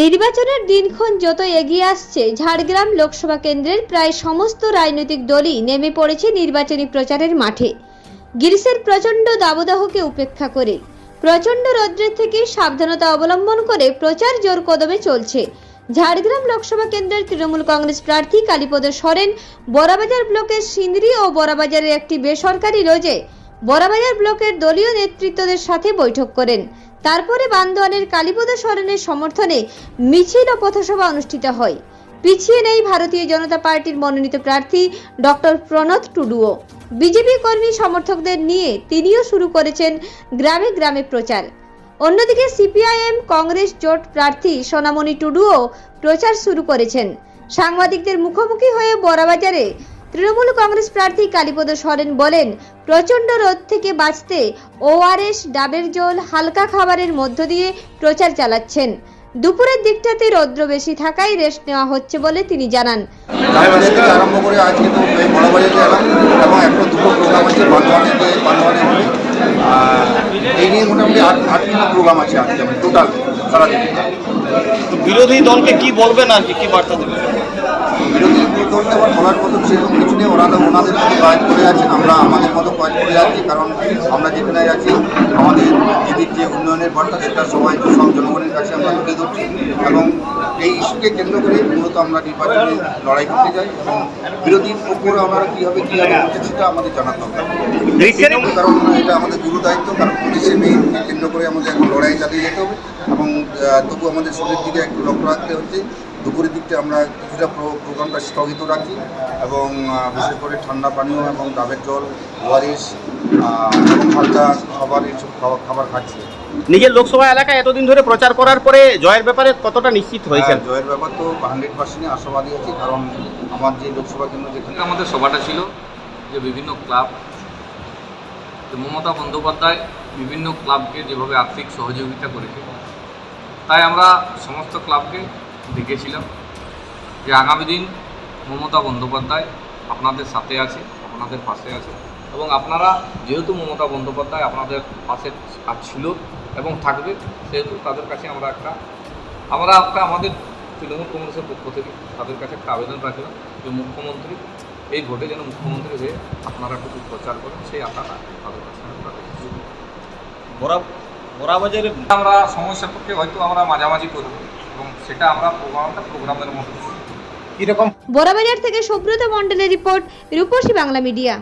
নির্বাচনের দিনক্ষণ যত এগিয়ে আসছে, ঝাড়গ্রাম লোকসভা কেন্দ্রের প্রায় সমস্ত রাজনৈতিক দলই নেমে পড়েছে নির্বাচনী প্রচারের মাঠে। গ্রীষ্মের প্রচণ্ড দাবদাহকে উপেক্ষা করে, প্রচণ্ড রৌদ্রের থেকে সাবধানতা অবলম্বন করে প্রচার জোর কদমে চলছে। ঝাড়গ্রাম লোকসভা কেন্দ্রের তৃণমূল কংগ্রেস প্রার্থী কালীপদ সরেন বড়াবাজার ব্লকের সিন্দ্রি ও বড়াবাজারের একটি বেসরকারি লজে বড়াবাজার ব্লকের দলীয় নেতৃত্বদের সাথে বৈঠক করেন। তারপরে বান্দোয়ানের কালীপদ সরেনের সমর্থনে মিছিল ও পথসভা অনুষ্ঠিত হয়। পিছিয়ে নেই ভারতীয় জনতা পার্টির মনোনীত প্রার্থী ডক্টর প্রণত টুডুও। বিজেপি কর্মী সমর্থকদের নিয়ে তিনিও শুরু করেছেন গ্রামে গ্রামে প্রচার। অন্যদিকে সিপিআইএম কংগ্রেস জোট প্রার্থী সোনামণি টুডুও প্রচার শুরু করেছেন। সাংবাদিকদের মুখোমুখি হয়ে বড়াবাজারে তৃণমূল কংগ্রেস প্রার্থী কালীপদ সরেন বলেন প্রচণ্ড রোদ থেকে বাঁচতে ওআরএস ডাবের জল হালকা খাবারের মধ্য দিয়ে প্রচার চালাচ্ছেন। দুপুরের দিকটাতে রৌদ্র বেশি থাকায় রেস্ট নেওয়া হচ্ছে বলে তিনি জানান। আরম্ভ করে আজকে তো এই বড়বাজারে গেলাম এবং একটা দুটো প্রোগ্রাম আছে বান্ধবানে বান্ধবানে এই নিয়ে মোটামুটি আট আট প্রোগ্রাম আছে আজকে টোটাল সারাদিন। বিরোধী দলকে কি বলবেন আর কি বার্তা দেবেন? বিরোধী দলকে আবার বলার মতো সেরকম কিছু নেই। ওরা ওনাদের মতো কাজ করে আছেন আমরা আমাদের মতো কাজ করে যাচ্ছি কারণ আমরা যেখানে আছি আমাদের দিদির যে উন্নয়নের বার্তা সেটা সবাই সব জনগণের কাছে আমরা তুলে ধরছি। এবং এই ইস্যুকে কেন্দ্র করে মূলত আমরা নির্বাচনে লড়াই করতে যাই এবং বিরোধী পক্ষরা আমরা কীভাবে কীভাবে হচ্ছে সেটা আমাদের জানার দরকার। কারণ এটা আমাদের গুরু দায়িত্ব কারণ পুলিশের মেইনকে কেন্দ্র করে আমাদের এখন লড়াই চালিয়ে যেতে হবে। এবং তবু আমাদের শরীরের দিকে একটু লক্ষ্য রাখতে হচ্ছে। দুপুরের দিকটা আমরা কিছুটা প্রোগ্রামটা স্থগিত রাখি এবং বিশেষ করে ঠান্ডা পানীয় এবং ডাবের জল ওয়ারিস এবং হালকা খাবার এইসব খাবার খাবার খাচ্ছি। নিজের লোকসভা এলাকায় এতদিন ধরে প্রচার করার পরে জয়ের ব্যাপারে কতটা নিশ্চিত হয়েছেন? হ্যাঁ, জয়ের ব্যাপার তো হান্ড্রেড পার্সেন্টই আশাবাদী আছি কারণ আমার যে লোকসভা কেন্দ্র যেখানে আমাদের সভাটা ছিল যে বিভিন্ন ক্লাব মমতা বন্দ্যোপাধ্যায় বিভিন্ন ক্লাবকে যেভাবে আর্থিক সহযোগিতা করেছে তাই আমরা সমস্ত ক্লাবকে ডেকেছিলাম যে আগামী দিন মমতা বন্দ্যোপাধ্যায় আপনাদের সাথে আছে আপনাদের পাশে আছে এবং আপনারা যেহেতু মমতা বন্দ্যোপাধ্যায় আপনাদের পাশে ছিল এবং থাকবে সেহেতু তাদের কাছে আমরা একটা আমরা একটা আমাদের তৃণমূল কংগ্রেসের পক্ষ থেকে তাদের কাছে একটা আবেদন রাখলাম যে মুখ্যমন্ত্রী এই ভোটে যেন মুখ্যমন্ত্রী হয়ে আপনারা একটু প্রচার করেন সেই আশাটা তাদের কাছে আমরা রেখেছি। আমরা সমস্যা পক্ষে হয়তো আমরা মাঝামাঝি করব এবং সেটা আমরা প্রোগ্রামটা প্রোগ্রামের মধ্যে কীরকম? বড়বাজার থেকে সুব্রত মণ্ডলের রিপোর্ট রূপসী বাংলা মিডিয়া।